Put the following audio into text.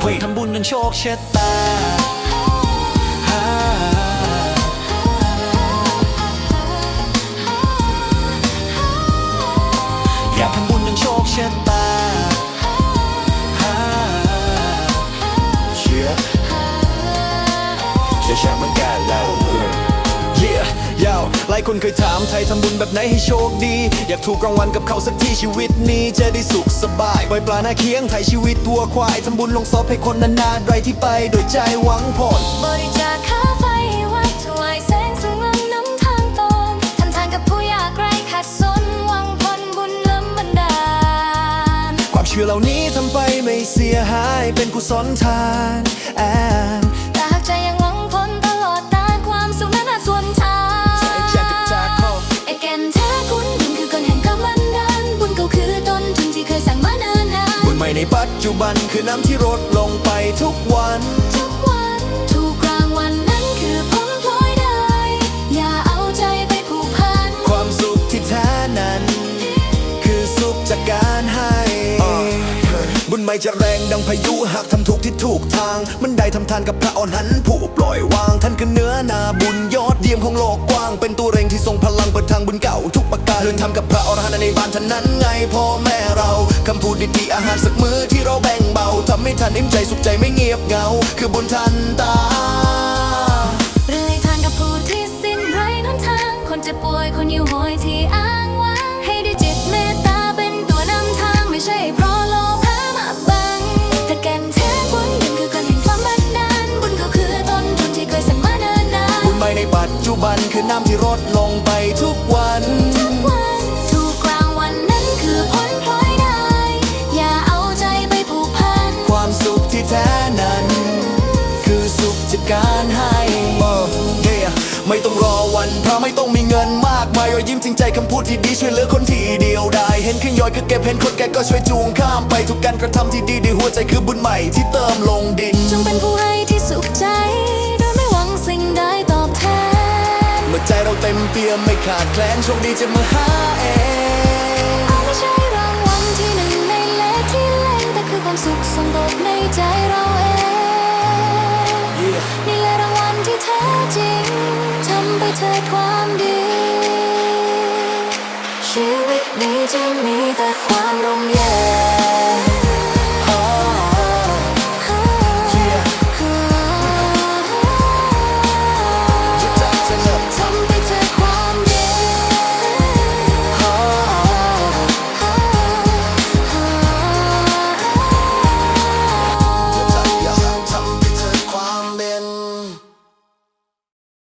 เฮ้ยทำบุญนั้นโชคชะตาอยากทำบุญนั้นโชคชะตาเชื่อเชื่อชามันกันแล้ว Yeah ยาวห ลายคนเคยถามไทยทำบุญแบบไหนให้โชคดี อยากถูกรางวัลกับเขาสักทีชีวิตนี้จะได้สุขสบายปล่อยปลาหน้าเคียงไทยชีวิตตัวควายทำบุญลงศพให้คนนานๆไรที่ไปโดยใจหวังผลบริจาคค่าไฟให้วัดถวายแสงสว่างน้ำทางตนทำทานกับผู้ยากไร้ขัดสนหวังผลบุญล้ำบันดาลความเชื่อเหล่านี้ทำไปไม่เสียหายเป็นกุศลทานแอน ปัจจุบันคือน้ำที่ลดลงไปทุกวันทุกวัน ไม่จะแรงดังพายุหากทำถูกที่ถูกทาง มันได้ทำทานกับพระอ่อนหันผู้ปล่อยวาง ท่านคือเนื้อนาบุญยอดเยี่ยมของโลกกว้าง เป็นตัวเร่งที่ทรงพลังเปิดทางบุญเก่าทุกประการเดินทำกับพระอรหันต์ในบ้านท่านนั้นไงพ่อแม่เราคำพูดดีๆอาหารสักมื้อที่เราแบ่งเบาทำให้ท่านอิ่มใจสุขใจไม่เงียบเหงา คือบุญทันตา ปัจจุบันคือน้ำที่ลดลงไปทุกวันทุกวันถูกรางวัลนั้นคือผลพลอยได้ อย่าเอาใจไปผูกพัน ความสุขที่แท้นั้น คือสุขจากการให้เฮ้ยไม่ต้องรอวันเพราะไม่ต้องมีเงินมากมายรอยยิ้มจริงใจคำพูดที่ดีช่วยเหลือคนที่เดียวได้เห็นขยอยก็เก็บเห็นคนแก่ก็ช่วยจูงข้ามไปทุกการกระทำที่ดีด้วยหัวใจคือบุญใหม่ที่เติมลงดิน เตี้ยมไม่ขาดแคลนโชคดีจะมาหาเองอาจไม่ใช่รางวัลที่หนึ่งในเลขที่เล่งแต่คือความสุขสงบในใจเราเอง Yeah นี่แหละรางวัลที่แท้จริงทำไปเถิดความดี ชีวิตนี้จะมีแต่ความร่มเย็น